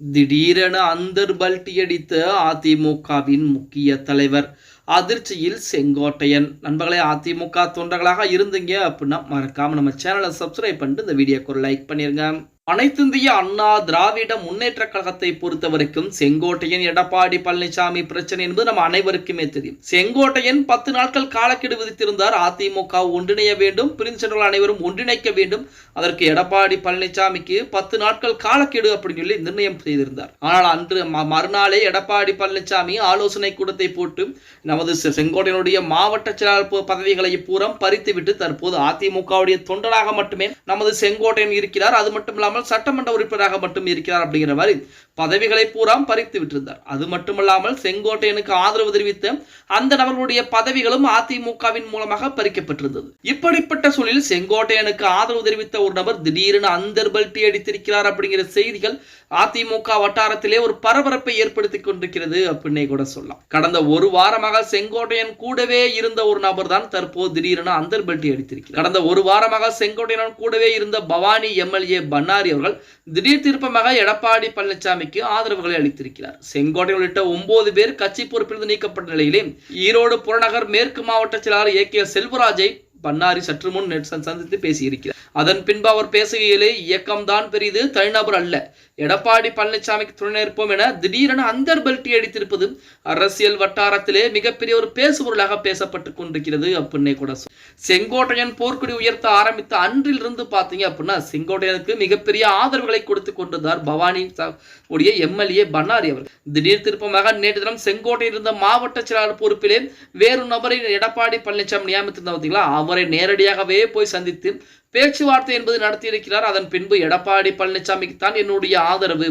திடீரென அந்தர் பல்டி அடித்த அதிமுகவின் முக்கிய தலைவர் அதிர்ச்சியில் செங்கோட்டையன். நண்பர்களே அதிமுக தொண்டர்களாக இருந்தீங்க அப்படின்னா மறக்காம நம்ம சேனலை சப்ஸ்கிரைப் பண்ணிட்டு இந்த வீடியோக்கு ஒரு லைக் பண்ணிருங்க. அனைத்திந்திய அண்ணா திராவிட முன்னேற்ற கழகத்தை பொறுத்த வரைக்கும் செங்கோட்டையன் எடப்பாடி பழனிசாமி பிரச்சனை என்பது நம்ம அனைவருக்குமே தெரியும். செங்கோட்டையன் பத்து நாட்கள் காலக்கெடு விதித்திருந்தார். அதிமுக ஒன்றிணைய வேண்டும் பிரிந்து அனைவரும் ஒன்றிணைக்க வேண்டும். அதற்கு எடப்பாடி பழனிசாமிக்கு பத்து நாட்கள் காலக்கெடு அப்படின்னு சொல்லி நிர்ணயம் செய்திருந்தார். ஆனால் அன்று ம- மறுநாளே எடப்பாடி பழனிசாமி ஆலோசனை கூட்டத்தை போட்டு நமது செ- செங்கோட்டையனுடைய மாவட்ட செயலாளர் ப- பதவிகளை பூரம் பறித்துவிட்டு தற்போது அதிமுகவுடைய தொண்டராக மட்டுமே நமது செங்கோட்டையன் இருக்கிறார். அது மட்டும் இல்லாமல் இல்லாமல் சட்டமன்ற உறுப்பினராக மட்டும் இருக்கிறார் அப்படிங்கிற மாதிரி பதவிகளை பூரா பறித்து விட்டிருந்தார். அது மட்டுமல்லாமல் செங்கோட்டையனுக்கு ஆதரவு தெரிவித்த அந்த நபர்களுடைய பதவிகளும் அதிமுகவின் மூலமாக பறிக்கப்பட்டிருந்தது. இப்படிப்பட்ட சூழலில் செங்கோட்டையனுக்கு ஆதரவு தெரிவித்த ஒரு நபர் திடீரென அந்தர் பல்டி அடித்திருக்கிறார் அப்படிங்கிற செய்திகள் அதிமுக வட்டாரத்திலே ஒரு பரபரப்பை ஏற்படுத்தி கொண்டிருக்கிறது அப்படின்னே கூட சொல்லலாம். கடந்த ஒரு வாரமாக செங்கோட்டையன் கூடவே இருந்த ஒரு நபர் தான் தற்போது திடீரென அந்தர் பல்டி அடித்திருக்கிறார். கடந்த ஒரு வாரமாக செங்கோட்டையன் கூடவே இருந்த பவானி எம்எல்ஏ பன்னாரி அவர்கள் திடீர் திருப்பமாக எடப்பாடி பழனிசாமிக்கு ஆதரவுகளை அளித்திருக்கிறார். செங்கோட்டை உள்ளிட்ட ஒன்பது பேர் கட்சி பொறுப்பிலிருந்து நீக்கப்பட்ட நிலையிலே ஈரோடு புறநகர் மேற்கு மாவட்ட செயலாளர் ஏ கே செல்வராஜை பன்னாரி சற்று முன் நெட் சந்தித்து பேசியிருக்கிறார். அதன் பின்பு அவர் பேசுகையிலே இயக்கம்தான் பெரிது தனிநபர் அல்ல. எடப்பாடி பழனிசாமிக்கு துணை நிற்போம் என திடீரென அந்தர் பெல்ட்டி அடித்திருப்பது அரசியல் வட்டாரத்திலே மிகப்பெரிய ஒரு பேசுபொருளாக பேசப்பட்டு கொண்டிருக்கிறது அப்படின்னே கூட செங்கோட்டையன் போர்க்குடி உயர்த்த ஆரம்பித்த அன்றிலிருந்து பார்த்தீங்க அப்படின்னா செங்கோட்டையனுக்கு மிகப்பெரிய ஆதரவுகளை கொடுத்து கொண்டிருந்தார் பவானி உடைய எம்எல்ஏ பன்னாரி அவர் திடீர் திருப்பமாக நேற்று தினம் செங்கோட்டையில் இருந்த மாவட்ட செயலாளர் பொறுப்பிலே வேறு நபரை எடப்பாடி பழனிசாமி நியமித்திருந்தார் பார்த்தீங்களா அவரை நேரடியாகவே போய் சந்தித்து பேச்சுவார்த்தை என்பது நடத்தியிருக்கிறார். அதன் பின்பு எடப்பாடி பழனிசாமிக்கு தான் என்னுடைய ஆதரவு.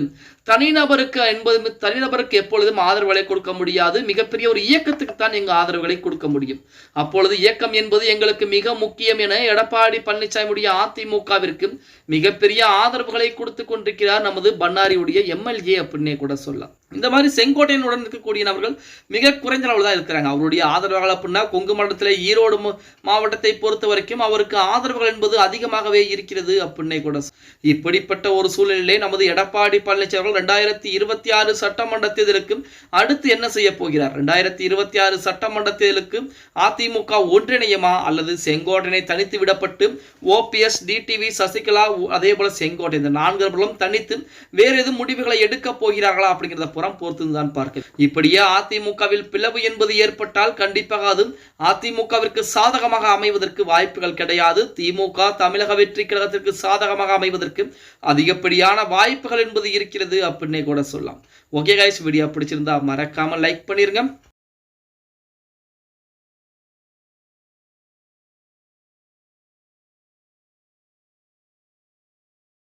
தனிநபருக்கு என்பது தனிநபருக்கு எப்பொழுதும் ஆதரவுகளை கொடுக்க முடியாது. மிகப்பெரிய ஒரு இயக்கத்துக்கு தான் எங்க ஆதரவுகளை கொடுக்க முடியும். அப்பொழுது இயக்கம் என்பது எங்களுக்கு மிக முக்கியம் என எடப்பாடி பழனிசாமியுடைய அதிமுகவிற்கு மிகப்பெரிய ஆதரவுகளை கொடுத்து கொண்டிருக்கிறார் நமது பன்னாரியுடைய எம்எல்ஏ அப்படின்னே கூட சொல்லலாம். இந்த மாதிரி செங்கோட்டையனுடன் இருக்கக்கூடிய நபர்கள் மிக குறைந்த அளவில் தான் இருக்கிறாங்க. அவருடைய ஆதரவுகள் அப்படின்னா கொங்கு மண்டலத்தில் ஈரோடு மாவட்டத்தை பொறுத்த வரைக்கும் அவருக்கு ஆதரவுகள் என்பது அதிகமாகவே இருக்கிறது அப்படின்னே கூட இப்படிப்பட்ட ஒரு சூழ்நிலையிலே நமது எடப்பாடி பழனிசாமி அவர்கள் ரெண்டாயிரத்தி இருபத்தி ஆறு சட்டமன்ற தேர்தலுக்கு அடுத்து என்ன செய்ய போகிறார்? ரெண்டாயிரத்தி இருபத்தி ஆறு சட்டமன்ற தேர்தலுக்கு அதிமுக ஒன்றிணையமா? அல்லது செங்கோட்டையனை தனித்து விடப்பட்டு ஓபிஎஸ் டிடிவி சசிகலா அதே போல செங்கோட்டை இந்த நான்கு தனித்து வேறு எதுவும் முடிவுகளை எடுக்க போகிறார்களா அப்படிங்கிறத புறம் பொறுத்துதான் பார்க்க. இப்படியே அதிமுகவில் பிளவு என்பது ஏற்பட்டால் கண்டிப்பாக அது அதிமுகவிற்கு சாதகமாக அமைவதற்கு வாய்ப்புகள் கிடையாது. திமுக தமிழக வெற்றி கழகத்திற்கு சாதகமாக அமைவதற்கு அதிகப்படியான வாய்ப்புகள் என்பது இருக்கிறது அப்படின்னே கூட சொல்லலாம். ஓகே கைஸ் வீடியோ பிடிச்சிருந்தா மறக்காம லைக் பண்ணிருங்க.